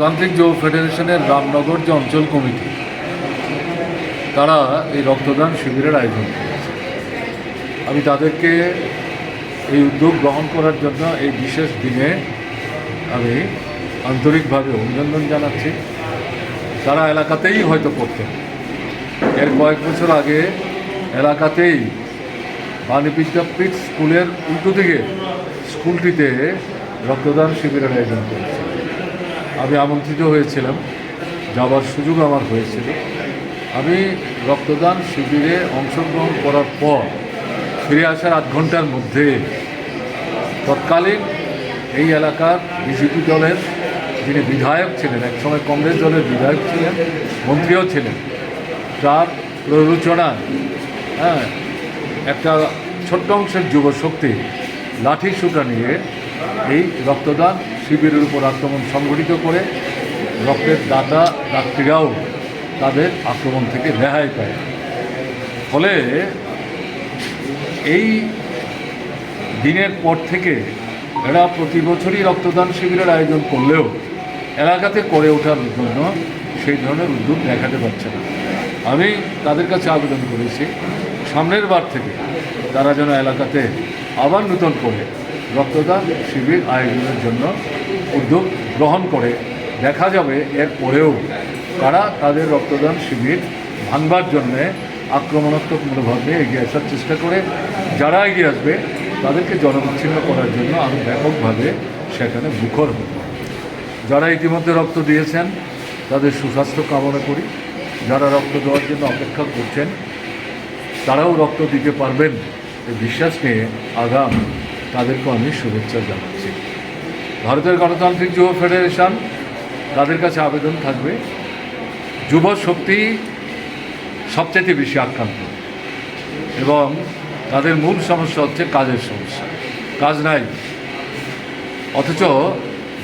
তান্ত্রিক যুব ফেডারেশনের রামনগর যে অঞ্চল কমিটি, তারা এই রক্তদান শিবিরের আয়োজন আমি তাদেরকে এই উদ্যোগ গ্রহণ করার জন্য এই বিশেষ দিনে আমি আন্তরিকভাবে অভিনন্দন জানাচ্ছি। তারা এলাকাতেই হয়তো পড়তেন এর কয়েক বছর আগে এলাকাতেই বাণী বিদ্যাপীঠ স্কুলের উল্টো দিকে স্কুলটিতে রক্তদান শিবিরের আয়োজন করেছে। আমি আমন্ত্রিত হয়েছিলাম। যাওয়ার সুযোগ আমার হয়েছিল। আমি রক্তদান শিবিরে অংশগ্রহণ করার পর ফিরে আসার আধ ঘণ্টার মধ্যে তৎকালীন এই এলাকার বিজেপি দলের যিনি বিধায়ক ছিলেন, একসময় কংগ্রেস দলের বিধায়ক ছিলেন, মন্ত্রীও ছিলেন, তার প্ররোচনায় হ্যাঁ একটা ছোট্ট অংশের যুব শক্তি লাঠি সুটা নিয়ে এই রক্তদান শিবিরের উপর আক্রমণ সংগঠিত করে রক্তের দাতা দাত্রীরাও তাদের আক্রমণ থেকে রেহাই পায়। ফলে এই দিনের পর থেকে এরা প্রতি বছরই রক্তদান শিবিরের আয়োজন করলেও এলাকাতে করে ওঠার জন্য সেই ধরনের উদ্যোগ দেখাতে পারছে না। আমি তাদের কাছে আবেদন করেছি, সামনের বার থেকে তারা যেন এলাকাতে আবার নূতন করে রক্তদান শিবির আয়োজনের জন্য উদ্যোগ গ্রহণ করে দেখা যাবে এর পরেও তারা তাদের রক্তদান শিবির ভাঙবার জন্যে আক্রমণাত্মক মনোভাবে এগিয়ে আসার চেষ্টা করে, যারা এগিয়ে আসবে তাদেরকে জনবিচ্ছিন্ন করার জন্য আমি ব্যাপকভাবে সেখানে মুখর হব। যারা ইতিমধ্যে রক্ত দিয়েছেন, তাদের সুস্বাস্থ্য কামনা করি। যারা রক্ত দেওয়ার জন্য অপেক্ষা করছেন, তারাও রক্ত দিতে পারবেন এই বিশ্বাস নিয়ে আগাম তাদেরকেও আমি শুভেচ্ছা জানাচ্ছি ভারতের গণতান্ত্রিক যুব ফেডারেশন তাদের কাছে আবেদন থাকবে। যুব শক্তি সবচেয়ে বেশি আক্রান্ত এবং তাদের মূল সমস্যা হচ্ছে কাজের সমস্যা। কাজ নাই। অথচ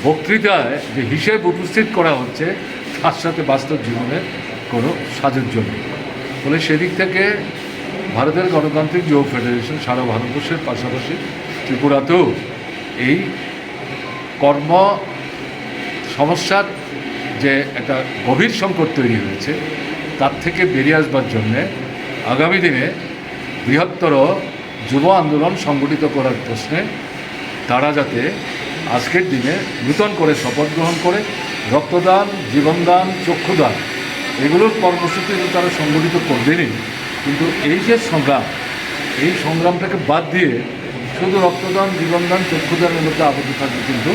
বক্তৃতায় যে হিসেব উপস্থিত করা হচ্ছে, তার সাথে বাস্তব জীবনের কোনো সাজুজ্য নেই। ফলে সেদিক থেকে ভারতের গণতান্ত্রিক যুব ফেডারেশন সারা ভারতবর্ষের পাশাপাশি ত্রিপুরাতেও এই কর্ম সমস্যার যে একটা গভীর সংকট তৈরি হয়েছে, তার থেকে বেরিয়ে আসবার জন্যে আগামী দিনে বৃহত্তর যুব আন্দোলন সংগঠিত করার প্রশ্নে তারা যাতে আজকের দিনে নূতন করে শপথ গ্রহণ করে, রক্তদান, জীবনদান, চক্ষুদান, এগুলোর কর্মসূচি তো তারা সংগঠিত করবেনই। কিন্তু এই যে সংগ্রাম, এই সংগ্রামটাকে বাদ দিয়ে শুধু রক্তদান জীবনদান চক্ষুদানের মধ্যে আবদ্ধ থাকবে কিন্তু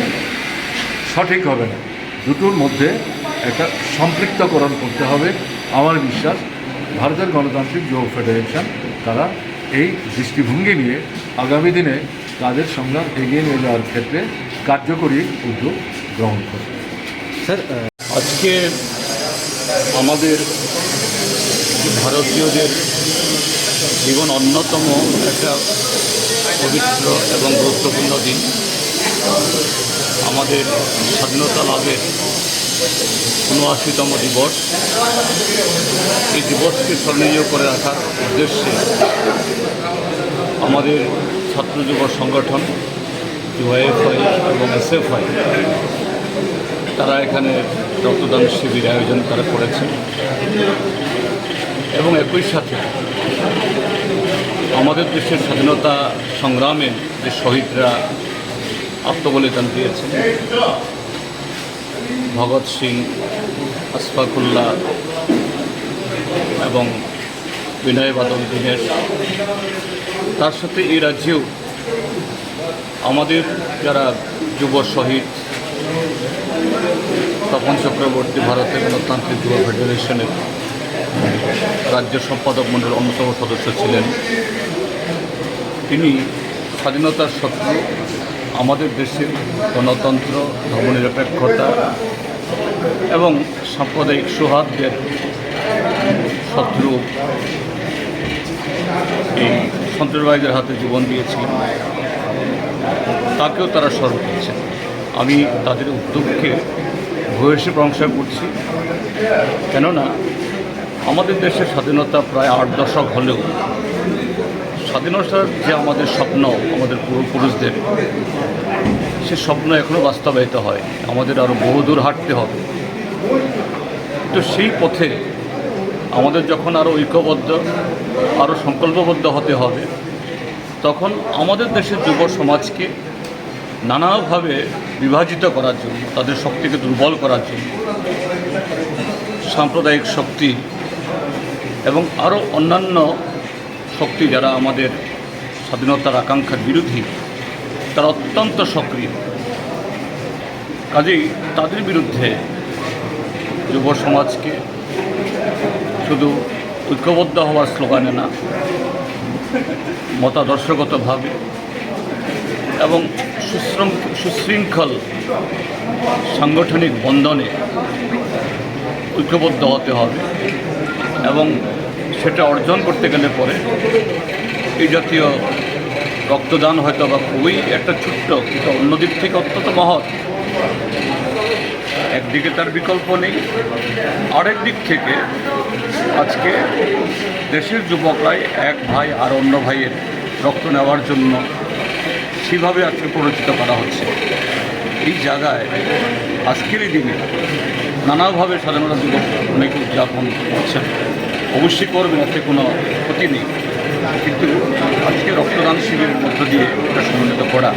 সঠিক হবে না। দুটোর মধ্যে একটা সম্পৃক্তকরণ করতে হবে। আমার বিশ্বাস ভারতের গণতান্ত্রিক যুব ফেডারেশন তারা এই দৃষ্টিভঙ্গি নিয়ে আগামী দিনে তাদের সংগ্রাম এগিয়ে নিয়ে যাওয়ার ক্ষেত্রে কার্যকরী উদ্যোগ গ্রহণ করবে। স্যার আজকে আমাদের ভারতীয়দের জীবন অন্যতম একটা পবিত্র এবং গুরুত্বপূর্ণ দিন। আমাদের স্বাধীনতা লাভের উনআশিতম দিবস। এই দিবসকে স্মরণীয় করে রাখার উদ্দেশ্যে আমাদের ছাত্র যুব সংগঠন ইউআইএফআই এবং এসএফআই, তারা এখানে রক্তদান শিবির আয়োজন তারা করেছে এবং একই সাথে আমাদের দেশের স্বাধীনতা সংগ্রামে যে শহীদরা আত্মবলিদান দিয়েছেন, ভগৎ সিং, আশফাকুল্লাহ এবং বিনয় বাদল দীনেশ, তার সাথে এই রাজ্যেও আমাদের যারা যুব শহীদ, তপন চক্রবর্তী, ভারতের গণতান্ত্রিক যুব ফেডারেশনের রাজ্য সম্পাদক মণ্ডল অন্যতম সদস্য ছিলেন। তিনি স্বাধীনতার শত্রু, আমাদের দেশের গণতন্ত্র, ধর্মনিরপেক্ষতা এবং সাম্প্রদায়িক সৌহার্দ্যের শত্রু এই সন্ত্রাসবাদীদের হাতে জীবন দিয়েছিলেন তাকেও তারা স্মরণ করছে। আমি তাদের উদ্যোগকে ভূয়সী প্রশংসা করছি। কেননা আমাদের দেশের স্বাধীনতা প্রায় আট দশক হলেও স্বাধীনতার যে আমাদের স্বপ্ন, আমাদের পূর্বপুরুষদের, সে স্বপ্ন এখনও বাস্তবায়িত হয়। আমাদের আরও বহুদূর হাঁটতে হবে। তো সেই পথে আমাদের যখন আরও ঐক্যবদ্ধ আরও সংকল্পবদ্ধ হতে হবে, তখন আমাদের দেশের যুব সমাজকে নানাভাবে বিভাজিত করার জন্য, তাদের শক্তিকে দুর্বল করার জন্য সাম্প্রদায়িক শক্তি এবং আরও অন্যান্য শক্তি যারা আমাদের স্বাধীনতার আকাঙ্ক্ষার বিরোধী তারা অত্যন্ত সক্রিয়। কাজেই তাদের বিরুদ্ধে যুব সমাজকে শুধু ঐক্যবদ্ধ হওয়ার স্লোগানে না, মতাদর্শগতভাবে এবং সুশৃঙ্খ সুশৃঙ্খল সাংগঠনিক বন্ধনে ঐক্যবদ্ধ হতে হবে এবং সেটা অর্জন করতে গেলে পরে এই জাতীয় রক্তদান হয়তো বা খুবই একটা ছোট্ট, কিন্তু অন্যদিক থেকে অত্যন্ত মহৎ। একদিকে তার বিকল্প নেই, আরেক দিক থেকে আজকে দেশের যুবকরাই এক ভাই আর অন্য ভাইয়ের রক্ত নেওয়ার জন্য সেভাবে আজকে পরিচিত করা হচ্ছে। এই জায়গায় আজকের দিনে নানাভাবে স্বাধীনতা দিবস অনেকে উদযাপন করছেন। অবশ্যই করবেন এতে কোনো ক্ষতি নেই। কিন্তু আজকে রক্তদান শিবিরের মধ্য দিয়ে এটা সমন্বিত করা,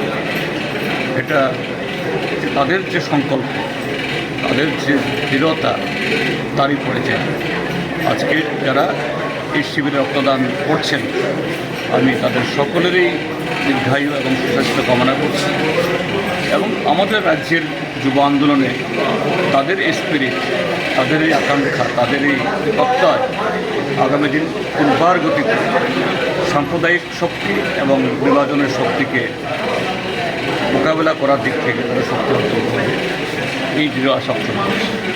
এটা তাদের যে সংকল্প, তাদের যে দৃঢ়তা, তারই পরিচয়। আজকে যারা এই শিবিরে রক্তদান করছেন, আমি তাদের সকলেরই দীর্ঘায়ু এবং সুস্বাস্থ্য কামনা করছি। এবং আমাদের রাজ্যের যুব আন্দোলনে তাদের স্পিরিট তাদের এই আকাঙ্ক্ষা তাদের এই প্রত্যয় আগামী দিন পূর্বার গতিতে সাম্প্রদায়িক শক্তি এবং বিভাজনের শক্তিকে মোকাবেলা করার দিক থেকে তারা করবে। এই দৃঢ় আশা পোষণ করছি।